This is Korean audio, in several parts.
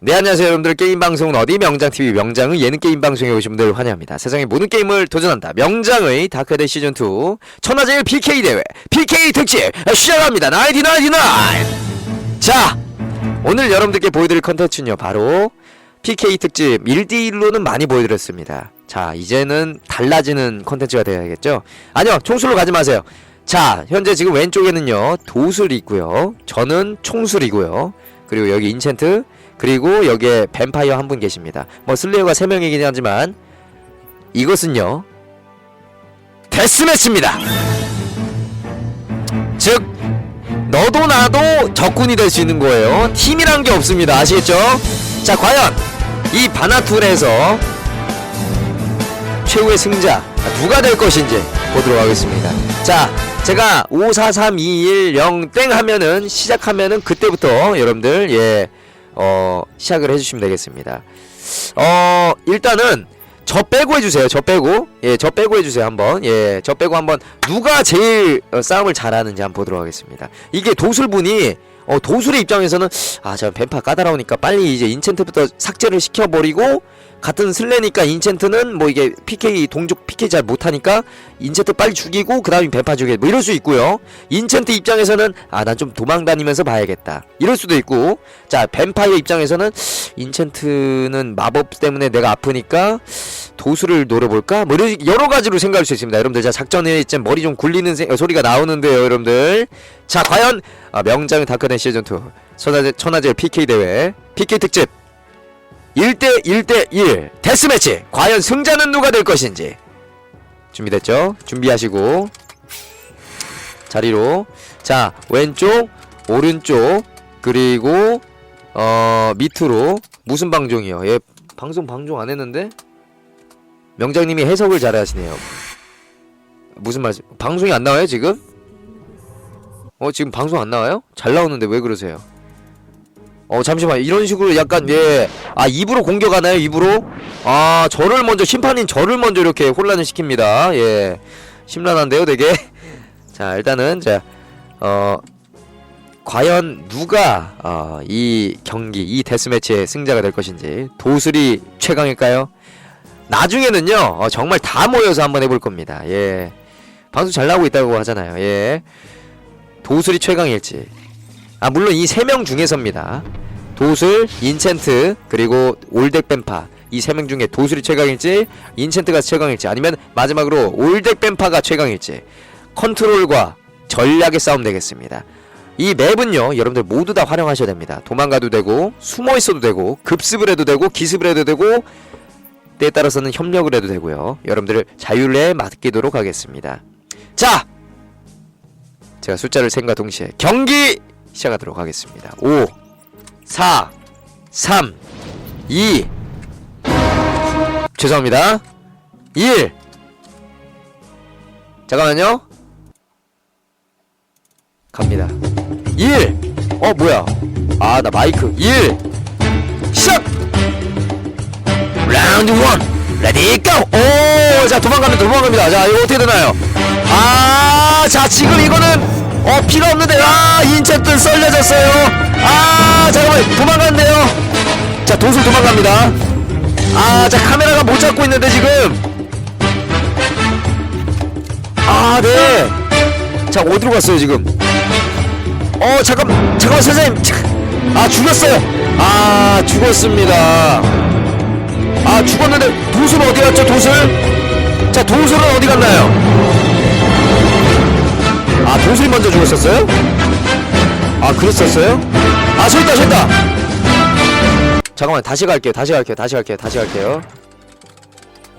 네 안녕하세요 여러분들. 게임방송은 어디? 명장TV 명장의 예능 게임 방송에 오신 분들 환영합니다. 세상의 모든 게임을 도전한다. 명장의 다크데이 시즌2 천하제일 PK 대회 PK 특집 시작합니다. 1999자 오늘 여러분들께 보여드릴 컨텐츠는요 바로 PK 특집 1대1로는 많이 보여드렸습니다. 자 이제는 달라지는 컨텐츠가 되어야겠죠? 아니요 총술로 가지 마세요. 자 현재 지금 왼쪽에는요 도술이 있고요. 저는 총술이고요. 그리고 여기 인챈트 그리고 여기에 뱀파이어 한 분 계십니다. 뭐 슬레이어가 3명이긴 하지만 이것은요. 데스매치입니다. 즉 너도 나도 적군이 될 수 있는 거예요. 팀이란 게 없습니다. 아시겠죠? 자, 과연 이 바나툴에서 최후의 승자 누가 될 것인지 보도록 하겠습니다. 자, 제가 543210 땡 하면은 시작하면은 그때부터 여러분들 예. 어, 시작을 해주시면 되겠습니다. 어, 일단은 저 빼고 해주세요. 저 빼고 예, 저 빼고 해주세요 한번 예, 저 빼고 한번 누가 제일 어, 싸움을 잘하는지 한번 보도록 하겠습니다. 이게 도술분이 어, 도술의 입장에서는 아, 저 뱀파 까다로우니까 빨리 이제 인챈트부터 삭제를 시켜버리고 같은 슬래니까 인챈트는 뭐 이게 PK 동족 PK 잘 못하니까 인챈트 빨리 죽이고 그 다음에 뱀파 죽여. 뭐 이럴 수 있고요. 인챈트 입장에서는 아 난 좀 도망 다니면서 봐야겠다. 이럴 수도 있고. 자 뱀파이어 입장에서는 인챈트는 마법 때문에 내가 아프니까 도수를 노려볼까? 뭐 이런 여러 가지로 생각할 수 있습니다. 여러분들 자 작전에 이제 머리 좀 굴리는 세- 어, 소리가 나오는데요 여러분들. 자 과연 아, 명장의 다크덴 시즌2 천하제, 천하제 PK 대회 PK 특집 1대 1대 1 데스매치 과연 승자는 누가 될 것인지 준비됐죠? 준비하시고 자리로 자 왼쪽 오른쪽 그리고 어 밑으로 무슨 방종이요? 예 방송 방종 안 했는데 명장님이 해석을 잘 하시네요. 무슨 말씀? 방송이 안 나와요 지금? 어 지금 방송 안 나와요? 잘 나오는데 왜 그러세요? 어 잠시만 이런 식으로 약간 예아 입으로 공격하나요? 입으로? 아 저를 먼저 심판인 저를 먼저 이렇게 혼란을 시킵니다. 예. 심란한데요 되게? 자 일단은 자어 과연 누가 어, 이 경기 이 데스매치의 승자가 될 것인지 도술이 최강일까요? 나중에는요 어, 정말 다 모여서 한번 해볼 겁니다. 예. 방송 잘 나오고 있다고 하잖아요. 예. 도술이 최강일지 아 물론 이 세 명 중에서입니다. 도술, 인챈트 그리고 올덱 뱀파 이 세 명 중에 도술이 최강일지 인챈트가 최강일지 아니면 마지막으로 올덱 뱀파가 최강일지 컨트롤과 전략의 싸움 되겠습니다. 이 맵은요 여러분들 모두 다 활용하셔야 됩니다. 도망가도 되고 숨어 있어도 되고 급습을 해도 되고 기습을 해도 되고 때에 따라서는 협력을 해도 되고요. 여러분들 자율에 맡기도록 하겠습니다. 자, 제가 숫자를 센과 동시에 경기 시작하도록 하겠습니다. 5, 4, 3, 2, 죄송합니다. 1. 잠깐만요. 갑니다. 1. 어, 뭐야. 아, 나 마이크. 1. 시작! 라운드 1. 레디 고! 오, 자, 도망갑니다. 도망갑니다. 자, 이거 어떻게 되나요? 아, 자, 지금 이거는 어 피가 없는데 아 인챈트 썰려졌어요. 아 잠깐만 도망갔네요. 자 도술 도망갑니다. 아 자 카메라가 못 잡고 있는데 지금. 아네자 어디로 갔어요 지금? 어 잠깐 잠깐만 선생님. 차, 아 죽였어요. 아 죽었습니다. 아 죽었는데 도술 어디 갔죠 도술? 자 도술은 어디 갔나요 아 도술이 먼저 죽었었어요? 아 그랬었어요? 아 저있다 저있다! 잠깐만 다시 갈게요 다시 갈게요 다시 갈게요 다시 갈게요.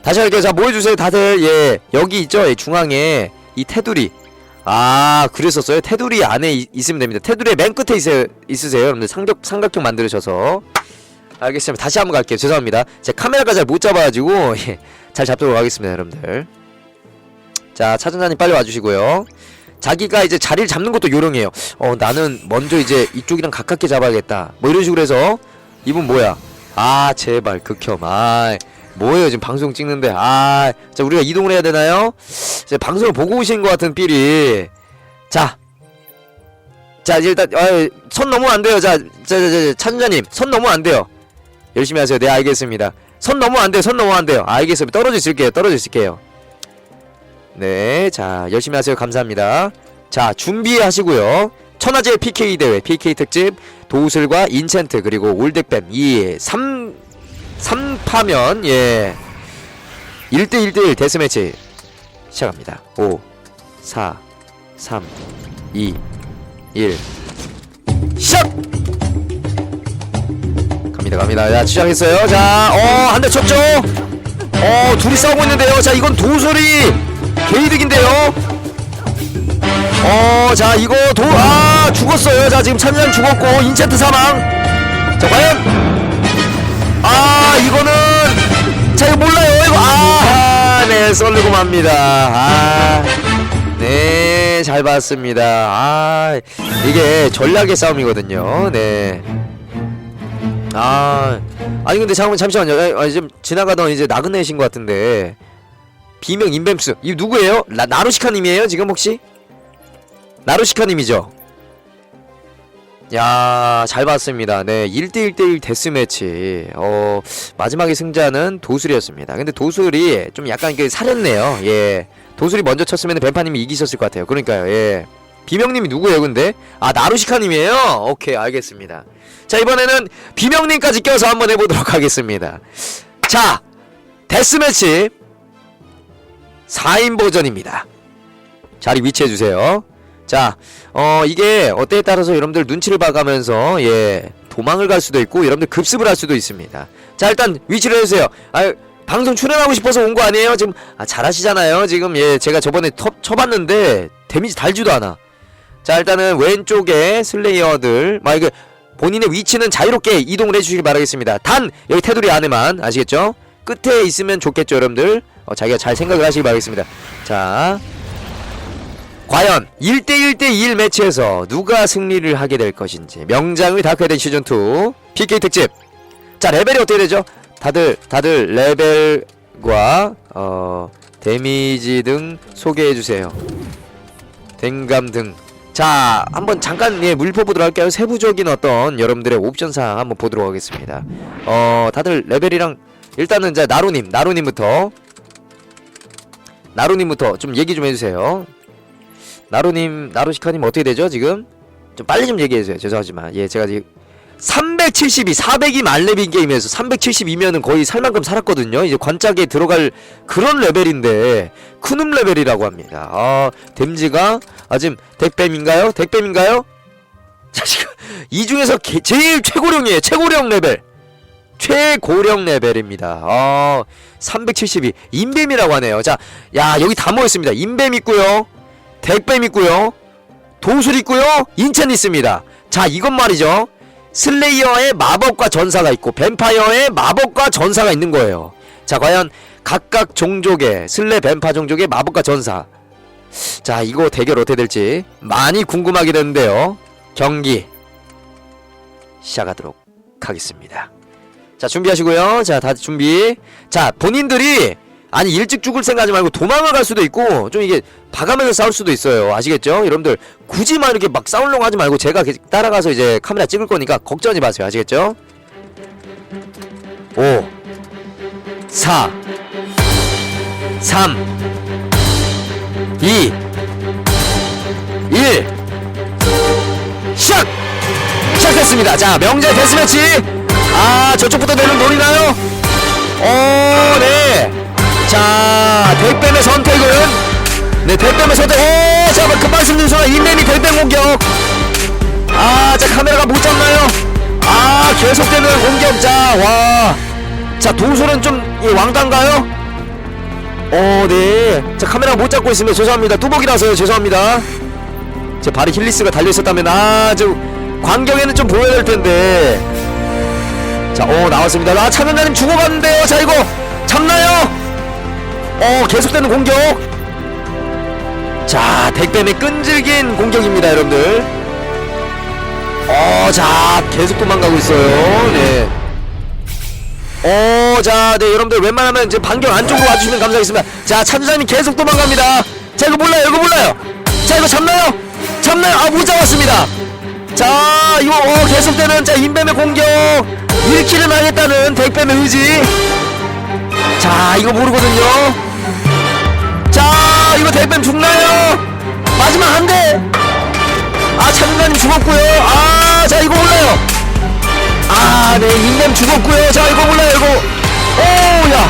다시 갈게요. 자 모여주세요 다들. 예 여기 있죠? 예, 중앙에 이 테두리. 아 그랬었어요? 테두리 안에 이- 있으면 됩니다. 테두리의 맨 끝에 있어, 있으세요 여러분들. 삼각, 삼각형 만들으셔서. 알겠습니다. 다시 한번 갈게요. 죄송합니다. 제 카메라가 잘 못 잡아가지고 예, 잘 잡도록 하겠습니다 여러분들. 자 차전자님 빨리 와주시고요 자기가 이제 자리를 잡는 것도 요령이에요. 어 나는 먼저 이제 이쪽이랑 가깝게 잡아야겠다. 뭐 이런 식으로 해서 이분 뭐야? 아 제발 극혐. 아 뭐예요 지금 방송 찍는데 아 자 우리가 이동을 해야 되나요? 이제 방송을 보고 오신 것 같은 삘이 자. 자 일단 아, 선 넘으면 안 돼요. 자, 자, 자, 자, 찬자님 선 넘으면 안 돼요. 열심히 하세요. 네, 알겠습니다. 선 넘으면 안 돼요. 선 넘으면 안 돼요. 알겠습니다. 떨어져 있을게요. 떨어져 있을게요. 네, 자, 열심히 하세요. 감사합니다. 자, 준비하시고요. 천하제 PK 대회, PK 특집, 도술과 인챈트, 그리고 올덱뱀, 이 3, 3파면, 예. 1대1대1 데스매치 시작합니다. 5, 4, 3, 2, 1. 시작! 갑니다, 갑니다. 자, 시작했어요. 자, 어, 한 대 쳤죠? 어, 둘이 싸우고 있는데요. 자, 이건 도솔이 개이득인데요. 어, 자, 이거 도, 아, 죽었어요. 자, 지금 참여장 죽었고, 인챈트 사망. 자, 과연? 아, 이거는, 자, 이거 몰라요. 이거, 아, 네, 썰리고 맙니다. 아, 네, 잘 봤습니다. 아, 이게 전략의 싸움이거든요. 네. 아, 아니 근데 잠깐만 잠시만요. 아, 아, 지금 지나가던 이제 나그네신 것 같은데 비명 인뱀스 이 누구예요? 나 나루시카님이에요 지금 혹시? 나루시카님이죠. 야, 잘 봤습니다. 네, 1대1대1 데스매치. 어, 마지막에 승자는 도술이었습니다. 근데 도술이 좀 약간 그 사렸네요. 예. 도술이 먼저 쳤으면 뱀파님이 이기셨을 것 같아요. 그러니까요, 예. 비명님이 누구예요, 근데? 아, 나루시카님이에요? 오케이, 알겠습니다. 자, 이번에는 비명님까지 껴서 한번 해보도록 하겠습니다. 자, 데스매치 4인 버전입니다. 자리 위치해 주세요. 자, 어, 이게 어때에 따라서 여러분들 눈치를 봐가면서, 예, 도망을 갈 수도 있고, 여러분들 급습을 할 수도 있습니다. 자, 일단 위치를 해주세요. 아, 방송 출연하고 싶어서 온 거 아니에요? 지금, 아, 잘하시잖아요. 지금, 예, 제가 저번에 터, 쳐봤는데, 데미지 달지도 않아. 자, 일단은 왼쪽에 슬레이어들, 막 이게, 본인의 위치는 자유롭게 이동을 해주시길 바라겠습니다. 단, 여기 테두리 안에만, 아시겠죠? 끝에 있으면 좋겠죠, 여러분들? 어, 자기가 잘 생각을 하시길 바라겠습니다. 자, 과연 1대1대1 매치에서 누가 승리를 하게 될 것인지. 명장의 다크헤드 시즌2 PK 특집. 자 레벨이 어떻게 되죠? 다들 다들 레벨과 어 데미지 등 소개해주세요. 댕감 등 자 한번 잠깐 예 물표 보도록 할게요. 세부적인 어떤 여러분들의 옵션 사항 한번 보도록 하겠습니다. 어 다들 레벨이랑 일단은 자 나루님 나루님부터 나루님부터 좀 얘기 좀 해주세요 나루님, 나루시카님 어떻게 되죠 지금? 좀 빨리 좀 얘기해주세요. 죄송하지만 예 제가 지금 372, 400이 만렙인 게임에서 372면은 거의 살 만큼 살았거든요. 이제 관짝에 들어갈 그런 레벨인데 크눔 레벨이라고 합니다. 아 댐지가 아 지금 덱뱀인가요? 덱뱀인가요? 자 지금 이 중에서 개- 제일 최고령이에요. 최고령 레벨. 최고령 레벨입니다. 아, 372 인뱀이라고 하네요. 자, 야 여기 다 모였습니다. 인뱀 있고요. 덱뱀 있고요. 도술 있고요. 인첸 있습니다. 자, 이건 말이죠. 슬레이어의 마법과 전사가 있고 뱀파이어의 마법과 전사가 있는 거예요. 자, 과연 각각 종족의 슬레 뱀파 종족의 마법과 전사. 자, 이거 대결 어떻게 될지 많이 궁금하게 되는데요. 경기 시작하도록 하겠습니다. 자, 준비하시고요. 자, 다들 준비. 자, 본인들이 아니 일찍 죽을 생각하지 말고 도망을 갈 수도 있고 좀 이게 봐가면서 싸울 수도 있어요 아시겠죠? 여러분들 굳이 막 이렇게 막 싸우려고 하지 말고 제가 게- 따라가서 이제 카메라 찍을 거니까 걱정하지 마세요 아시겠죠? 5 4 3 2 1 시작! 시작했습니다 자 명제 데스매치 아 저쪽부터 내면 노리나요? 어, 네. 자, 백뱀의 선택은 네, 백뱀의 선택. 오, 잠깐 그 말씀드린 순간 인맨이 백뱀 공격. 아, 자 카메라가 못 잡나요? 아, 계속되는 공격. 자, 와. 자, 도술은 좀 예, 왕단가요? 어, 네. 자, 카메라 못 잡고 있으면 죄송합니다. 뚜벅이라서요. 죄송합니다. 제 발이 힐리스가 달려 있었다면 아, 저 광경에는 좀 보여야 될 텐데. 자, 오 나왔습니다. 아, 참여자님 죽어갔는데요. 자, 이거 잡나요? 어, 계속되는 공격. 자, 덱뱀의 끈질긴 공격입니다, 여러분들. 어, 자, 계속 도망가고 있어요. 네. 어, 자, 네, 여러분들 웬만하면 이제 반경 안쪽으로 와주시면 감사하겠습니다. 자, 참여자님 계속 도망갑니다. 자, 이거 몰라요, 이거 몰라요. 자, 이거 잡나요? 잡나요? 아, 못 잡았습니다. 자 이거 어, 계속되는 자 인뱀의 공격 1킬을 하겠다는 덱뱀의 의지. 자 이거 모르거든요. 자 이거 덱뱀 죽나요? 마지막 한대. 아 차근가님 죽었고요. 아 자 이거 몰라요. 아네 인뱀 죽었고요. 자 이거 몰라요 이거. 오야.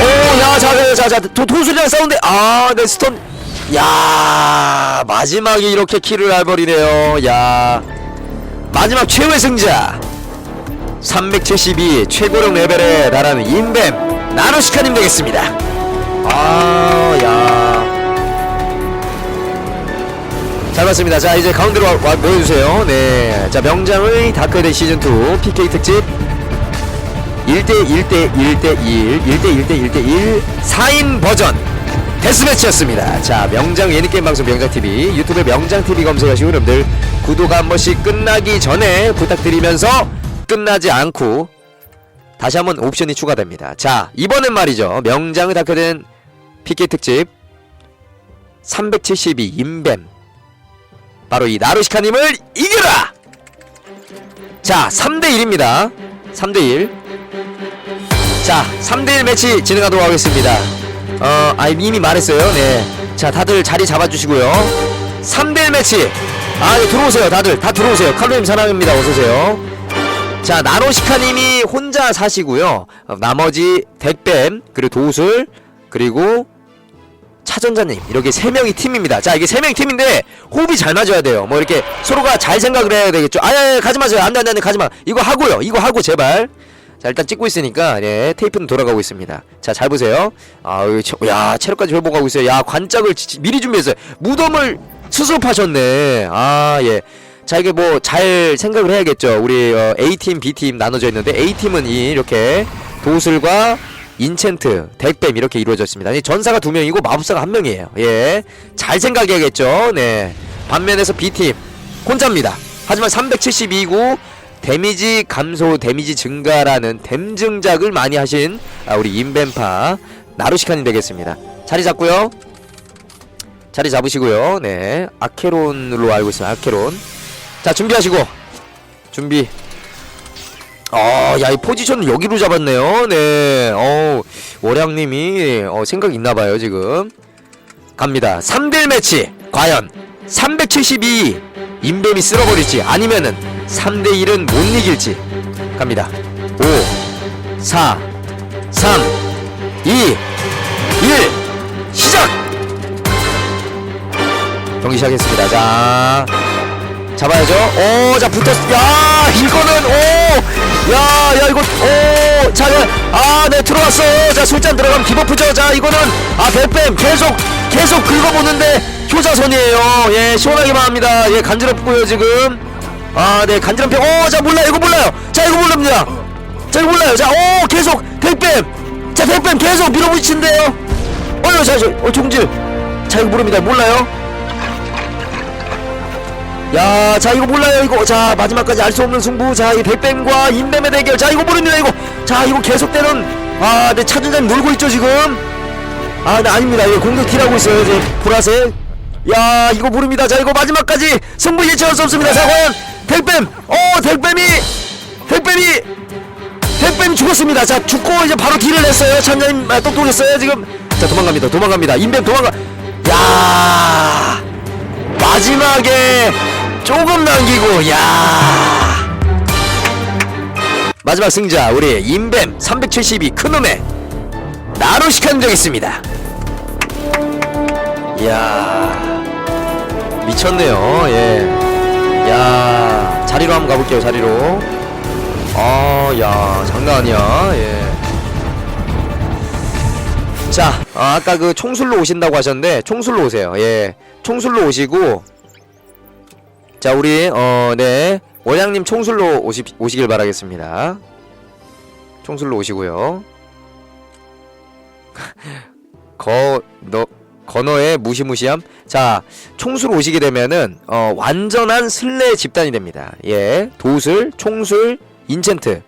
오야 자자자 도수리랑 싸운데. 아네 스톤 야 마지막에 이렇게 킬을 해버리네요. 야. 마지막 최후의 승자 372 최고령 레벨에 달하는 인뱀 나노시카님 되겠습니다. 아야. 잘 봤습니다. 자 이제 가운데로 와, 와 모여주세요. 네자 명장의 다크헤드 시즌2 PK 특집. 1대 1대 1대 1 1대 1대 1대 1 4인 버전 데스매치였습니다. 자, 명장 예능게임 방송 명장TV 유튜브에 명장TV 검색하시고 여러분들 구독 한 번씩 끝나기 전에 부탁드리면서 끝나지 않고 다시 한번 옵션이 추가됩니다. 자, 이번엔 말이죠. 명장을 닦아낸 PK 특집 372 인뱀 바로 이 나루시카님을 이겨라! 자, 3대1입니다. 3대1 자, 3대1 매치 진행하도록 하겠습니다. 어, 아, 이미 말했어요. 네. 자, 다들 자리 잡아주시고요. 3대1 매치. 아, 네, 들어오세요. 다들. 다 들어오세요. 칼로님 사랑입니다. 어서오세요. 자, 나노시카님이 혼자 사시고요. 어, 나머지 덱뱀, 그리고 도술, 그리고 차전자님 이렇게 세 명이 팀입니다. 자 이게 세 명이 팀인데 호흡이 잘 맞아야 돼요. 뭐 이렇게 서로가 잘 생각을 해야 되겠죠. 아야 가지 마세요. 안돼 안돼 안돼 가지 마. 이거 하고요. 이거 하고 제발. 자 일단 찍고 있으니까 예 테이프는 돌아가고 있습니다. 자 잘 보세요. 아야 체력까지 회복하고 있어요. 야 관짝을 지- 미리 준비했어요. 무덤을 파셨네. 아 예. 자 이게 뭐 잘 생각을 해야겠죠. 우리 어, A 팀, B 팀 나눠져 있는데 A 팀은 이 이렇게 도술과 인챈트, 덱뱀 이렇게 이루어졌습니다. 이 전사가 두 명이고 마법사가 한 명이에요. 예, 잘 생각해야겠죠. 네. 반면에서 B 팀 혼자입니다. 하지만 372고 데미지 감소, 데미지 증가라는 댐 증작을 많이 하신 아, 우리 인벤파 나루시칸이 되겠습니다. 자리 잡고요. 자리 잡으시고요. 네, 아케론으로 알고 있어요. 아케론. 자 준비하시고 준비. 어, 야, 이 포지션을 여기로 잡았네요. 네. 어, 월양님이 어, 생각 있나 봐요, 지금. 갑니다. 3대1 매치. 과연 372 인뱀이 쓸어버릴지 아니면은 3대1은 못 이길지. 갑니다. 5 4 3 2 1 시작! 경기 시작했습니다. 자, 잡아야죠. 오, 자 붙었. 야, 이거는 오, 야, 야 이거 오, 자, 야, 아, 네 들어왔어요. 자, 술잔 들어가면 디버프죠. 자, 이거는 아, 뱀뱀 계속 계속 긁어보는데 효자손이에요. 예, 시원하게만 합니다. 예, 간지럽고요 지금. 아, 네, 간지럽게. 오, 자, 몰라요. 이거 몰라요. 자, 이거 모릅니다. 자, 이거 몰라요. 자, 오, 계속 뱀뱀. 자, 뱀뱀 계속 밀어붙이는데요. 어여, 자, 저, 어, 종질. 자, 이거 모릅니다. 몰라요. 야, 자 이거 몰라요 이거. 자 마지막까지 알 수 없는 승부. 자 이 백뱀과 인뱀의 대결. 자 이거 모릅니다 이거. 자 이거 계속되는 아내 차준장 놀고 있죠 지금. 아, 네 아닙니다. 이거 공격 딜하고 있어요 이제 보라색. 야 이거 모릅니다. 자 이거 마지막까지 승부 예측할 수 없습니다. 자 과연 백뱀. 어 백뱀이 백뱀이 백뱀이 죽었습니다. 자 죽고 이제 바로 딜을 냈어요. 찬장님 아, 똑똑했어요 지금. 자 도망갑니다. 도망갑니다. 인뱀 도망가. 야. 마지막에 조금 남기고 야. 마지막 승자 우리 인뱀 372 큰놈의 나루시칸 되겠습니다. 이야. 미쳤네요. 예야 자리로 한번 가볼게요 자리로. 아야 장난 아니야. 예. 자, 어, 아까 그 총술로 오신다고 하셨는데 총술로 오세요. 예, 총술로 오시고 자, 우리 어, 네 원양님 총술로 오시 오시길 바라겠습니다. 총술로 오시고요. 거 너 건어의 무시무시함. 자, 총술 오시게 되면은 어, 완전한 슬레 집단이 됩니다. 예, 도술, 총술, 인챈트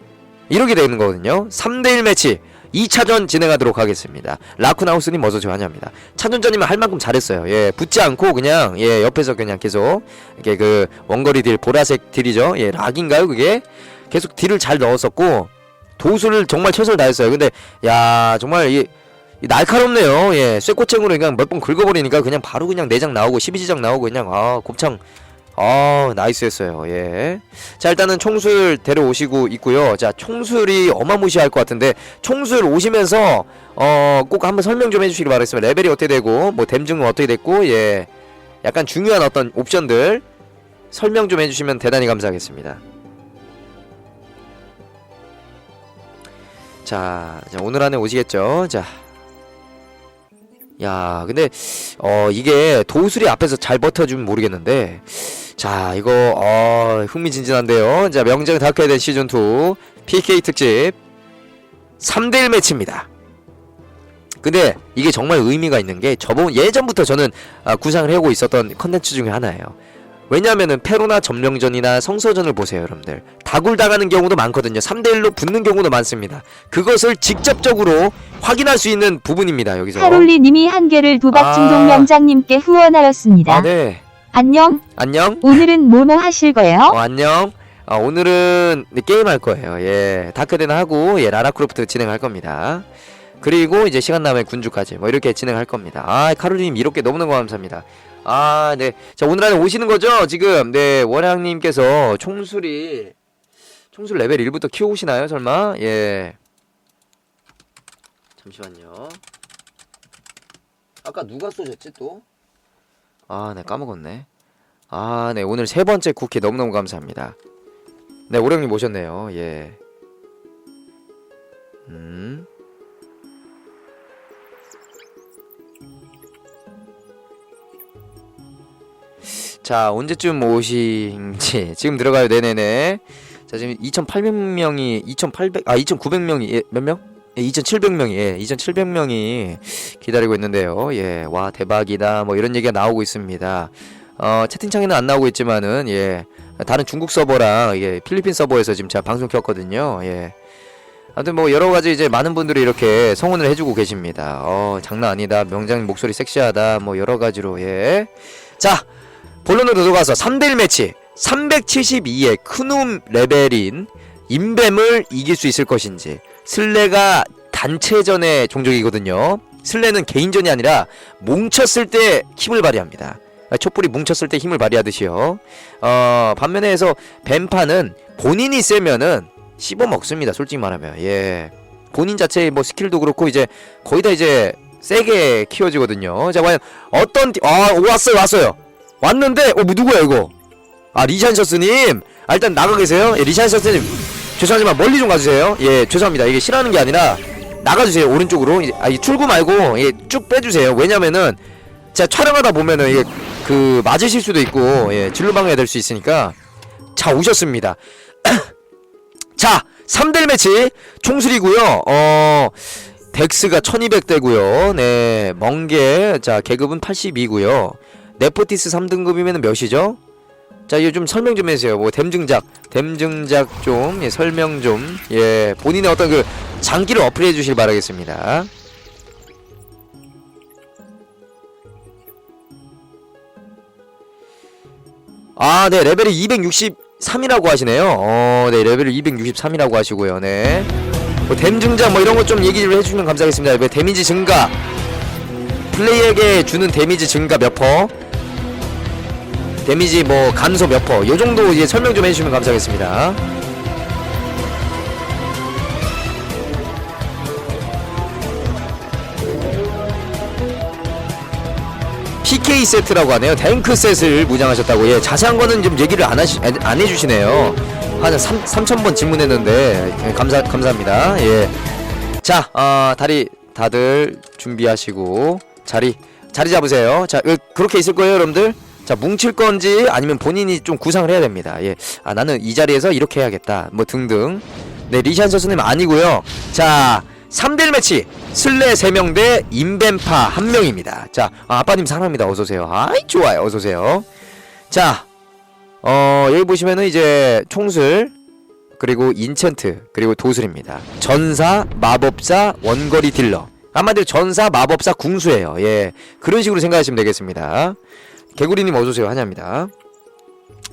이렇게 되는 거거든요. 3대1 매치. 2차전 진행하도록 하겠습니다. 라쿠나우스님 어서오세요 환영합니다. 차전전이면 할 만큼 잘했어요. 예, 붙지 않고 그냥 예 옆에서 그냥 계속 이렇게 그 원거리 딜 보라색 딜이죠. 예, 락인가요 그게? 계속 딜을 잘 넣었었고 도수를 정말 최선을 다했어요. 근데 야 정말 이, 이 날카롭네요. 예, 쇠꼬챙으로 그냥 몇 번 긁어버리니까 그냥 바로 그냥 내장 나오고 12지장 나오고 그냥 아 곱창 아 나이스였어요. 예. 자 일단은 총술 데려오시고 있고요. 자 총술이 어마무시할 것 같은데 총술 오시면서 어 꼭 한번 설명 좀 해주시기 바라겠습니다. 레벨이 어떻게 되고 뭐 댐증은 어떻게 됐고 예 약간 중요한 어떤 옵션들 설명 좀 해주시면 대단히 감사하겠습니다. 자, 자 오늘 안에 오시겠죠? 자. 야, 근데 어 이게 도술이 앞에서 잘 버텨주면 모르겠는데 자, 이거 어 흥미진진한데요. 자, 명정 다크헤드 시즌 2 PK 특집 3대 1 매치입니다. 근데 이게 정말 의미가 있는 게 저번 예전부터 저는 아, 구상을 해오고 있었던 컨텐츠 중에 하나예요. 왜냐하면은 페로나 점령전이나 성서전을 보세요, 여러분들. 다굴 당하는 경우도 많거든요. 3대 1로 붙는 경우도 많습니다. 그것을 직접적으로 확인할 수 있는 부분입니다, 여기서. 하롤리 님이 한 개를 도박 중독 아. 명장님께 후원하였습니다. 아, 네. 안녕. 안녕. 오늘은 뭐뭐 하실 거예요? 어, 안녕. 아, 오늘은 네, 게임 할 거예요. 예. 다크덴 하고 예, 라라크로프트 진행할 겁니다. 그리고 이제 시간 남에 군주까지 뭐 이렇게 진행할 겁니다. 아, 카롤님 이렇게 너무너무 감사합니다. 아, 네. 자, 오늘 안에 오시는 거죠? 지금 네, 원양 님께서 총술이 총술 레벨 1부터 키워오시나요, 설마? 예. 잠시만요. 아까 누가 쏘셨지 또? 아, 네, 까먹었네. 아, 네. 오늘 세 번째 쿠키 너무너무 감사합니다. 네, 오령님 모셨네요. 예. 음. 자, 언제쯤 오신지 지금 들어가요. 네네네. 자, 지금 2,800명이 2,800 아, 2,900명이 예, 몇 명? 예, 2,700명이 예, 2,700명이 기다리고 있는데요. 예. 와, 대박이다. 뭐 이런 얘기가 나오고 있습니다. 어, 채팅창에는 안 나오고 있지만은 예. 다른 중국 서버랑 이게 필리핀 서버에서 지금 제가 방송 켰거든요. 예. 아무튼 뭐 여러 가지 이제 많은 분들이 이렇게 성원을 해주고 계십니다. 어 장난 아니다. 명장님 목소리 섹시하다. 뭐 여러 가지로 예. 자 본론으로 들어가서 3대1 매치 372의 큰움 레벨인 인뱀을 이길 수 있을 것인지 슬레가 단체전의 종족이거든요. 슬레는 개인전이 아니라 뭉쳤을 때 힘을 발휘합니다. 촛불이 뭉쳤을 때 힘을 발휘하듯이요. 어, 반면에서 뱀파는 본인이 세면은 씹어 먹습니다. 솔직히 말하면 예 본인 자체의 뭐 스킬도 그렇고 이제 거의 다 이제 세게 키워지거든요. 자 과연 어떤 티... 아 왔어요 왔어요 왔는데 어뭐 누구야 이거 아 리샨셔스님 아 일단 나가 계세요 예, 리샨셔스님 죄송하지만 멀리 좀 가주세요. 예 죄송합니다. 이게 싫어하는 게 아니라 나가주세요 오른쪽으로. 아, 이 출구 말고 예, 쭉 빼주세요. 왜냐면은 제가 촬영하다 보면은 이게 그 맞으실 수도 있고 예 진로 방해가 될 수 있으니까. 자 오셨습니다. 자 3대1 매치 총술이고요. 어 덱스가 1200대고요. 네 멍게. 자 계급은 82고요. 네포티스 3등급이면 몇이죠? 자 이거 좀 설명 좀 해주세요 뭐 댐증작 댐증작 좀 예, 설명 좀 예 본인의 어떤 그 장기를 어플해 주실 바라겠습니다 아, 네, 레벨이 263이라고 하시네요. 어, 네, 레벨이 263이라고 하시고요. 네. 뭐 댐증장 뭐 이런 거좀 얘기 를 해주시면 감사하겠습니다. 뭐 데미지 증가, 플레이에게 주는 데미지 증가 몇 퍼, 데미지 뭐 감소 몇 퍼, 요 정도 이제 설명 좀 해주시면 감사하겠습니다. PK 세트라고 하네요. 탱크 셋을 무장하셨다고. 예, 자세한 거는 좀 얘기를 안 하시 안, 안 해주시네요. 한 3, 3,000번 질문했는데 예, 감사 감사합니다. 예. 자, 어, 다리 다들 준비하시고 자리 자리 잡으세요. 자, 으, 그렇게 있을 거예요, 여러분들. 자, 뭉칠 건지 아니면 본인이 좀 구상을 해야 됩니다. 예. 아, 나는 이 자리에서 이렇게 해야겠다. 뭐 등등. 네, 리샨 선수님 아니고요. 자, 3대1 매치 슬레 3명 대 인벤파 1명입니다. 자, 아, 아빠님 사랑합니다. 어서 오세요. 아이, 좋아요. 어서 오세요. 자, 어, 여기 보시면은 이제 총술 그리고 인챈트 그리고 도술입니다. 전사, 마법사, 원거리 딜러. 한마디로 전사, 마법사, 궁수예요. 예, 그런 식으로 생각하시면 되겠습니다. 개구리님 어서오세요 한야입니다.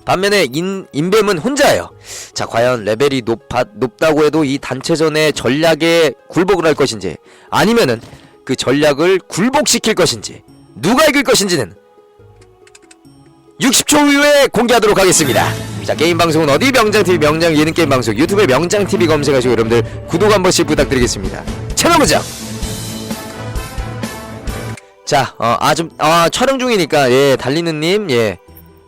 반면에 인, 인뱀은 혼자예요. 자, 과연 레벨이 높아, 높다고 해도 이 단체전의 전략에 굴복을 할 것인지, 아니면은 그 전략을 굴복시킬 것인지, 누가 이길 것인지는 60초 후에 공개하도록 하겠습니다. 자, 게임 방송은 어디 명장TV 명장 예능 게임 방송 유튜브에 명장TV 검색하시고 여러분들 구독 한 번씩 부탁드리겠습니다. 채널 고정! 자, 어, 아, 좀, 아, 촬영 중이니까, 예, 달리는님, 예.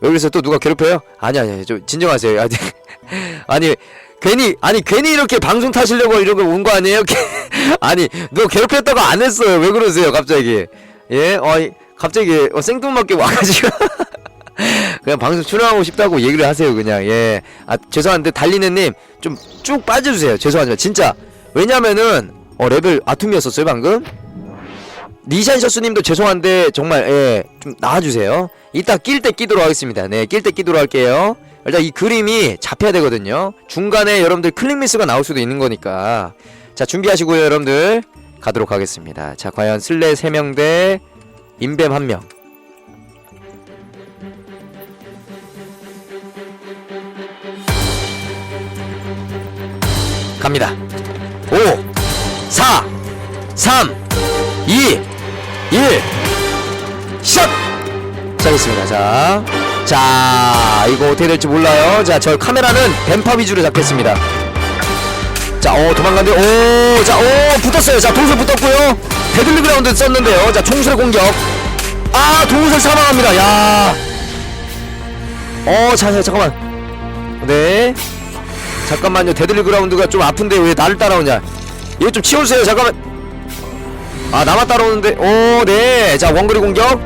여기서 또 누가 괴롭혀요? 아니, 아니, 좀, 진정하세요. 아니, 아니, 괜히, 아니, 괜히 이렇게 방송 타시려고 이런 거온거 아니에요? 아니, 너 괴롭혔다고 안 했어요. 왜 그러세요, 갑자기? 예, 어, 이- 갑자기, 어, 생뚱맞게 와가지고. 그냥 방송 출연하고 싶다고 얘기를 하세요, 그냥, 예. 아, 죄송한데, 달리는님, 좀 쭉 빠져주세요. 죄송하지만, 진짜. 왜냐면은, 어, 레벨 아툼이었었어요, 방금? 리샨셔스님도 죄송한데 정말 예 좀 나와주세요. 이따 낄 때 끼도록 하겠습니다. 네, 낄 때 끼도록 할게요. 일단 이 그림이 잡혀야 되거든요. 중간에 여러분들 클릭 미스가 나올 수도 있는 거니까. 자 준비하시고요, 여러분들 가도록 하겠습니다. 자 과연 슬레 3명 대 인뱀 1명. 갑니다. 5 4 3 2 1 샷! 시작했습니다. 자, 자, 이거 어떻게 될지 몰라요. 자, 저 카메라는 뱀파 위주로 잡겠습니다. 자, 어, 도망간대. 오, 자, 오, 붙었어요. 자, 동술 붙었고요. 데들리 그라운드 썼는데요. 자, 총술의 공격. 아, 동술 사망합니다. 야. 어, 자, 자, 잠깐만. 네. 잠깐만요. 데들리 그라운드가 좀 아픈데 왜 나를 따라오냐? 이거 좀 치워주세요. 잠깐만. 아 나만 따라오는데 오네자 원거리 공격.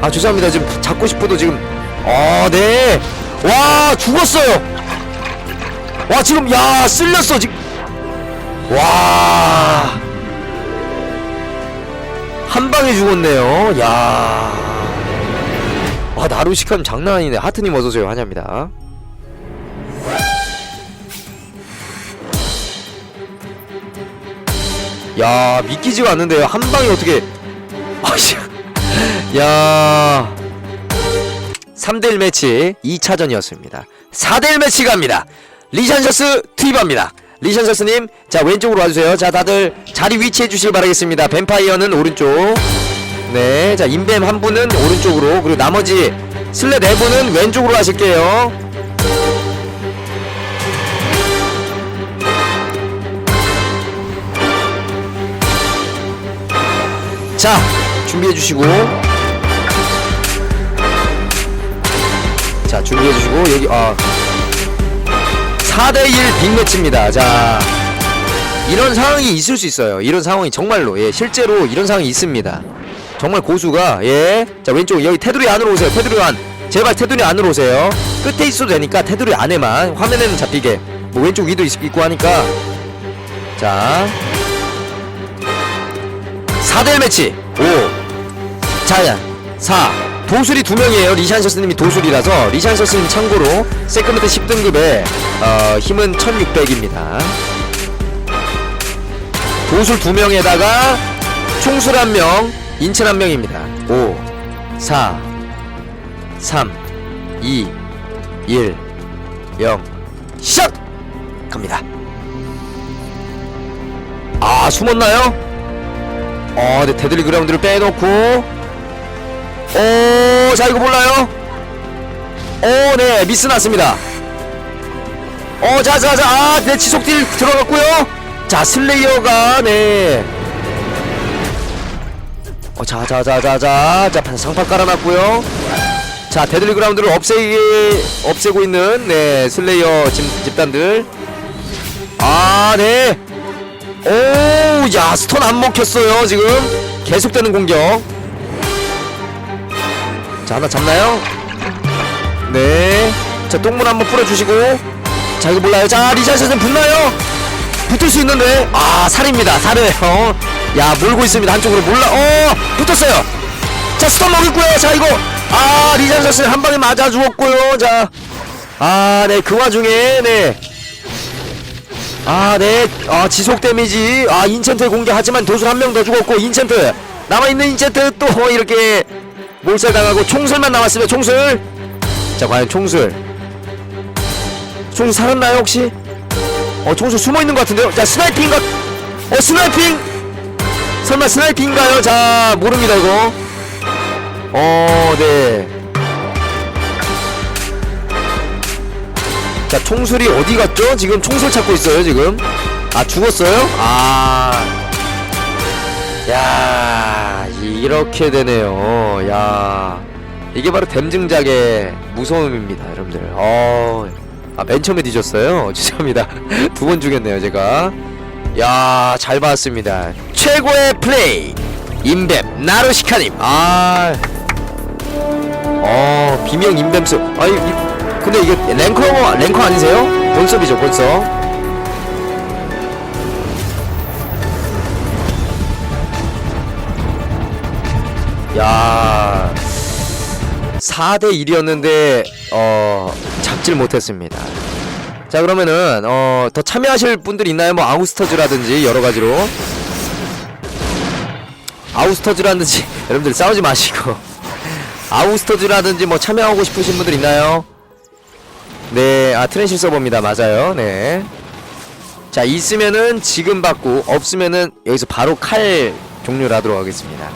아 죄송합니다. 지금 잡고 싶어도 지금. 어네와 죽었어요. 와 지금 야 쓸렸어 지금. 와 한 방에 죽었네요. 야 아 나루시카님 장난 아니네. 하트님 어서오세요. 환영합니다 야 믿기지가 않는데요. 한 방에 어떻게. 아씨. 야. 3대1 매치 2차전이었습니다. 4대1 매치 갑니다. 리샨셔스 투입합니다. 리샨셔스님 자 왼쪽으로 와주세요. 자 다들 자리 위치해 주실 바라겠습니다. 뱀파이어는 오른쪽. 네자 인뱀 한 분은 오른쪽으로 그리고 나머지 슬레 네 분은 왼쪽으로 하실게요 자 준비해 주시고. 자 준비해 주시고 여기 아 4대1 빅매치입니다. 자 이런 상황이 있을 수 있어요. 이런 상황이 정말로 예 실제로 이런 상황이 있습니다. 정말 고수가 예자 왼쪽 여기 테두리 안으로 오세요. 테두리 안. 제발 테두리 안으로 오세요. 끝에 있어도 되니까 테두리 안에만 화면에는 잡히게. 뭐 왼쪽 위도 있, 있고 하니까. 자 4대1 매치. 5 자야 4 도술이 두 명이에요. 리샨셔스님이 도술이라서 리샨셔스님 참고로 세크메트 10등급에 어, 힘은 1600입니다. 도술 두 명에다가 총술 한명 인천 한 명입니다. 5 4 3 2 1 0 시작! 갑니다. 아 숨었나요? 어, 네, 데들리 그라운드를 빼놓고, 오, 자, 이거 몰라요? 오, 네, 미스 났습니다. 어, 자, 자, 자, 아, 네, 지속딜 들어갔고요. 자, 슬레이어가, 네. 어, 자, 자, 자, 자, 자, 자, 상판 깔아놨고요. 자, 데들리 그라운드를 없애기, 없애고 있는, 네, 슬레이어 집, 집단들. 아, 네. 오, 야, 스톤 안 먹혔어요, 지금. 계속되는 공격. 자, 하나 잡나요? 네. 자, 똥문 한번 풀어주시고. 자, 이거 몰라요. 자, 리샤스는 붙나요? 붙을 수 있는데. 아, 살입니다. 살을. 어. 야, 몰고 있습니다. 한쪽으로 몰라. 어, 붙었어요. 자, 스톤 먹었고요. 자, 이거. 아, 리샤스는 한 방에 맞아 주었고요. 자. 아, 네. 그 와중에, 네. 아, 네. 아, 지속 데미지. 아, 인챈트 공개 하지만 도술 한 명 더 죽었고, 인챈트. 남아있는 인챈트 또 이렇게 몰살당하고, 총술만 남았습니다, 총술. 자, 과연 총술. 총술 살았나요, 혹시? 어, 총술 숨어있는 것 같은데요? 자, 스나이핑가. 어, 스나이핑! 설마 스나이핑인가요? 자, 모릅니다, 이거. 어, 네. 자, 총술이 어디 갔죠? 지금 총술 찾고 있어요, 지금. 아, 죽었어요? 아. 야, 이렇게 되네요. 야. 이게 바로 댐증작의 무서움입니다, 여러분들. 어. 아, 맨 처음에 뒤졌어요. 죄송합니다. 두 번 죽였네요, 제가. 야, 잘 봤습니다. 최고의 플레이. 임뱀 나루시카님. 아. 어, 비명 임뱀수. 아니, 이, 근데 이게 랭커 랭커 아니세요? 본섭이죠, 본섭. 야. 4대 1이었는데 어 잡질 못했습니다. 자 그러면은 어 더 참여하실 분들 있나요? 뭐 아우스터즈라든지 여러 가지로 아우스터즈라든지 여러분들 싸우지 마시고 아우스터즈라든지 뭐 참여하고 싶으신 분들 있나요? 네, 아 트랜실 서버입니다. 맞아요. 네. 자 있으면은 지금 받고 없으면은 여기서 바로 칼 종료를 하도록 하겠습니다.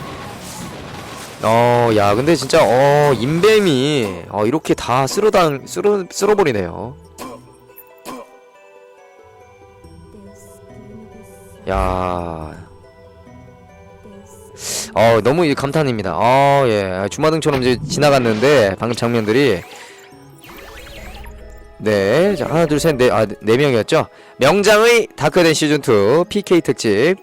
어, 야, 근데 진짜 어 인뱀이 어 이렇게 다 쓸어당 쓸어 쓸어버리네요. 야. 어 너무 이 감탄입니다. 어 예. 주마등처럼 이제 지나갔는데 방금 장면들이 네, 자 하나 둘 셋 네 아 네 명이었죠. 명장의 다크덴 시즌 2 PK 특집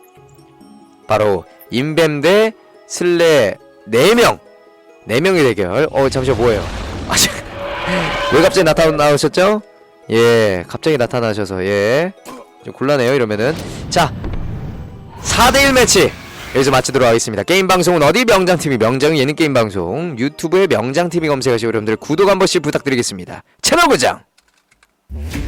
바로 인뱀 대 슬레 네 명. 네 명의 대결. 어 잠시만 뭐예요? 아, 저- 왜 갑자기 나타나셨죠? 예, 갑자기 나타나셔서 예. 좀 곤란해요 이러면은. 자, 4대1 매치 여기서 마치도록 하겠습니다. 게임 방송은 어디 명장TV 명장은 예능 게임 방송 유튜브에 명장TV 검색하시고 여러분들 구독 한 번씩 부탁드리겠습니다. 채널 고정! Thank you.